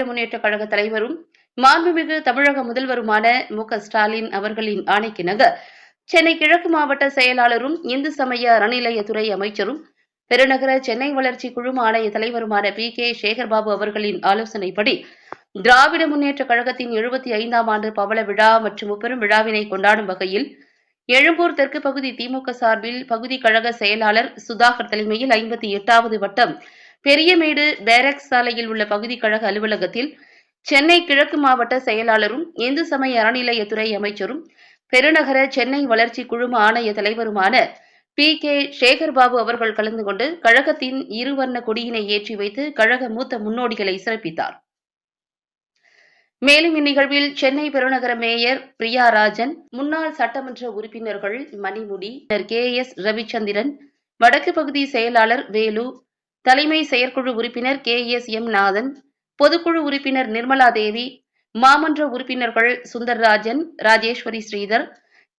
திராவிட முன்னேற்ற கழக தலைவரும் மாண்புமிகு தமிழக முதல்வருமான மு ஸ்டாலின் அவர்களின் ஆணைக்கிணங்க சென்னை கிழக்கு மாவட்ட செயலாளரும் இந்து சமய அறநிலையத்துறை அமைச்சரும் பெருநகர சென்னை வளர்ச்சி குழும ஆணைய தலைவருமான பி. கே. சேகர்பாபு அவர்களின் ஆலோசனைப்படி திராவிட முன்னேற்ற கழகத்தின் எழுபத்தி ஐந்தாம் ஆண்டு பவள விழா மற்றும் முப்பெரும் விழாவினை கொண்டாடும் வகையில் எழும்பூர் தெற்கு பகுதி திமுக சார்பில் பகுதி கழக செயலாளர் சுதாகர் தலைமையில் ஐம்பத்தி எட்டாவது வட்டம் பெரியமேடு பேரக்ஸ் சாலையில் உள்ள பகுதி கழக அலுவலகத்தில் சென்னை கிழக்கு மாவட்ட செயலாளரும் இந்து சமய அறநிலையத்துறை அமைச்சரும் பெருநகர சென்னை வளர்ச்சி குழும ஆணைய தலைவருமான பி. கே. சேகர்பாபு அவர்கள் கலந்து கொண்டு கழகத்தின் இருவர்ண கொடியினை ஏற்றி வைத்து கழக மூத்த முன்னோடிகளை சிறப்பித்தார். மேலும் இந்நிகழ்வில் சென்னை பெருநகர மேயர் பிரியா ராஜன் முன்னாள் சட்டமன்ற உறுப்பினர்கள் மணிமுடி கே. எஸ். ரவிச்சந்திரன் வடக்கு பகுதி செயலாளர் வேலு தலைமை செயற்குழு உறுப்பினர் கே எஸ் எம் நாதன் பொதுக்குழு உறுப்பினர் நிர்மலா தேவி மாமன்ற உறுப்பினர்கள் சுந்தர்ராஜன் ராஜேஸ்வரி ஸ்ரீதர்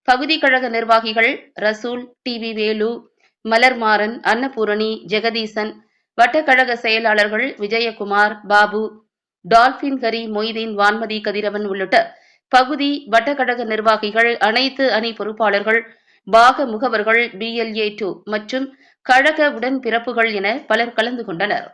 பகுதி கழக நிர்வாகிகள் ரசூல் டி வி வேலு மலர்மாறன் அன்னபூரணி ஜெகதீசன் வட்டக்கழக செயலாளர்கள் விஜயகுமார் பாபு டால்பின் ஹரி மொய்தீன் வான்மதி கதிரவன் உள்ளிட்ட பகுதி வட்டக்கழக நிர்வாகிகள் அனைத்து அணி பொறுப்பாளர்கள் பாக முகவர்கள் பிஎல்ஏ டூ மற்றும் கழக உடன்பிறப்புகள் என பலர் கலந்து கொண்டனர்.